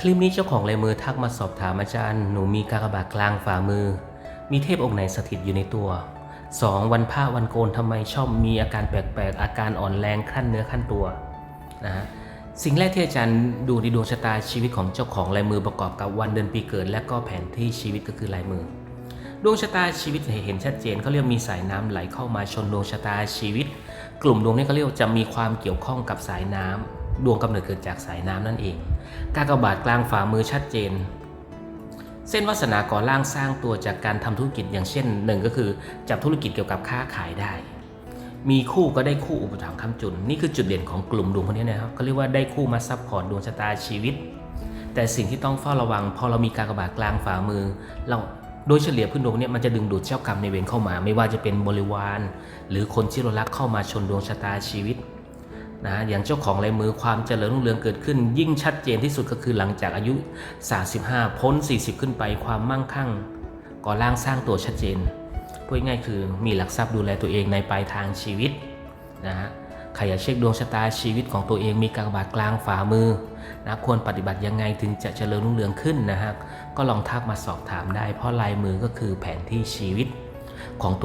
คลิปนี้เจ้าของลายมือทักมาสอบถามอาจารย์ หนูมีกากบาทกลางฝ่ามือ มีเทพองค์ไหนสถิตอยู่ในตัว 2. วันพระวันโกนทำไมชอบมีอาการแปลกๆ อาการอ่อนแรงขั้นเนื้อขั้นตัวนะฮะสิ่งแรกที่อาจารย์ดูในดวงชะตาชีวิตของเจ้าของลายมือประกอบกับวันเดือนปีเกิด และก็แผนที่ชีวิตก็คือลายมือ ดวงชะตาชีวิตเห็นชัดเจนเขาเรียกมีสายน้ำไหลเข้ามาชนดวงชะตาชีวิต กลุ่มดวงนี้เขาเรียกจะมีความเกี่ยวข้องกับสายน้ำ ดวงกำเนิดเกิดจากสายน้ำนั่นเองกากบาทกลางฝ่ามือชัดเจน เส้นวาสนาก่อร่างสร้างตัวจากการทำธุรกิจอย่างเช่นหนึ่งก็คือจับธุรกิจเกี่ยวกับค้าขายได้ มีคู่ก็ได้คู่อุปถัมภ์ค้ำจุน นี่คือจุดเด่นของกลุ่มดวงคนนี้นะครับเขาเรียกว่าได้คู่มาซับพอร์ตดวงชะตาชีวิต แต่สิ่งที่ต้องเฝ้าระวัง พอเรามีกากบาทกลางฝ่ามือ เราโดยเฉลี่ยพื้นดวงเนี่ยมันจะดึงดูดเจ้ากรรมในเวรเข้ามา ไม่ว่าจะเป็นบริวาร หรือคนที่เรารักเข้ามาชนดวงชะตาชีวิต นะอย่างเจ้าของลายมือความเจริญรุ่งเรืองเกิดขึ้น ยิ่งชัดเจนที่สุดก็คือหลังจากอายุ 35 พ้น 40 ขึ้นไปความมั่งคั่งก่อร่างสร้างตัวชัดเจนพูดง่ายๆคือมีหลักทรัพย์ดูแลตัวเองในปลายทางชีวิตนะฮะใครอยากเช็คดวงชะตาชีวิตของตัวเองมีกากบาทกลางฝ่ามือนะควรปฏิบัติยังไงถึงจะเจริญรุ่งเรืองขึ้นนะฮะก็ลองทักมาสอบถามได้ เพราะลายมือก็คือแผนที่ชีวิตของตัว